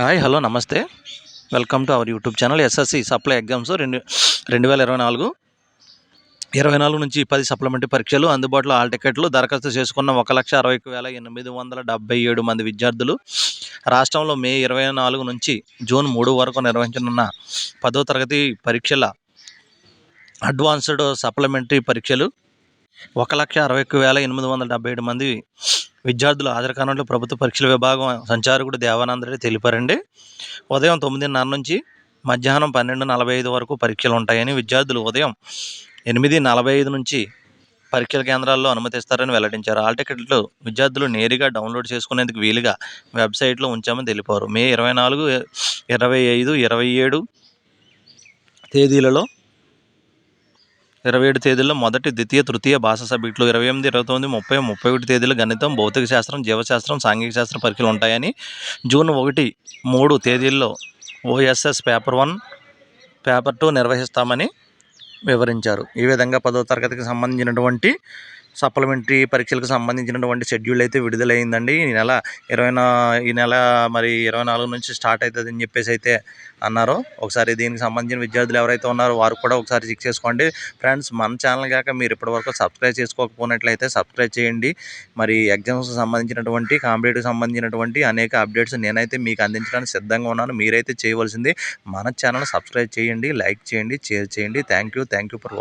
Hi hello నమస్తే. Welcome to our YouTube channel SSC supply exams రెండు రెండు వేల ఇరవై నాలుగు. ఇరవై నాలుగు నుంచి పది సప్లిమెంటరీ పరీక్షలు అందుబాటులో ఆల్ టికెట్లు దరఖాస్తు చేసుకున్న ఒక లక్ష అరవై వేల ఎనిమిది వందల డెబ్బై ఏడు మంది విద్యార్థులు. రాష్ట్రంలో మే ఇరవై నాలుగు నుంచి జూన్ మూడు వరకు నిర్వహించనున్న పదో తరగతి పరీక్షల అడ్వాన్స్డ్ సప్లిమెంటరీ పరీక్షలు ఒక లక్ష అరవై వేల ఎనిమిది వందల డెబ్బై ఏడు మంది విద్యార్థులు హాజరు ప్రభుత్వ పరీక్షల విభాగం సంచారకుడు దేవానంద రెడ్డి తెలిపారండి. ఉదయం తొమ్మిదిన్నర నుంచి మధ్యాహ్నం పన్నెండు నలభై ఐదు వరకు పరీక్షలు ఉంటాయని విద్యార్థులు ఉదయం ఎనిమిది నలభై ఐదు నుంచి పరీక్షల కేంద్రాల్లో అనుమతిస్తారని వెల్లడించారు. ఆల్ టికెట్లు విద్యార్థులు నేరుగా డౌన్లోడ్ చేసుకునేందుకు వీలుగా వెబ్సైట్లో ఉంచామని తెలిపారు. మే ఇరవై నాలుగు ఇరవై ఐదు ఇరవై ఏడు తేదీలలో ఇరవై ఏడు తేదీల్లో మొదటి ద్వితీయ తృతీయ భాష సబ్జెక్టులు ఇరవై ఎనిమిది ఇరవై తొమ్మిది ముప్పై ముప్పై ఒకటి తేదీలు గణితం భౌతిక శాస్త్రం జీవశాస్త్రం సాంఘిక శాస్త్ర పరీక్షలు ఉంటాయని జూన్ ఒకటి మూడు తేదీల్లో OSS paper one paper two నిర్వహిస్తామని వివరించారు. ఈ విధంగా పదో తరగతికి సంబంధించినటువంటి సప్లిమెంటరీ పరీక్షలకు సంబంధించినటువంటి షెడ్యూల్ అయితే విడుదలైందండి. ఈ నెల ఇరవై ఈ నెల మరి ఇరవై నాలుగు నుంచి స్టార్ట్ అవుతుంది అని చెప్పేసి అయితే అన్నారు. ఒకసారి దీనికి సంబంధించిన విద్యార్థులు ఎవరైతే ఉన్నారో వారు కూడా ఒకసారి చెక్ చేసుకోండి. ఫ్రెండ్స్ మన ఛానల్ కాక మీరు ఇప్పటివరకు సబ్స్క్రైబ్ చేసుకోకపోయినట్లయితే సబ్స్క్రైబ్ చేయండి. మరి ఎగ్జామ్స్కి సంబంధించినటువంటి కాంపిటేటివ్ సంబంధించినటువంటి అనేక అప్డేట్స్ నేనైతే మీకు అందించడానికి సిద్ధంగా ఉన్నాను. మీరైతే చేయవలసింది మన ఛానల్ సబ్స్క్రైబ్ చేయండి లైక్ చేయండి షేర్ చేయండి. Thank you thank you for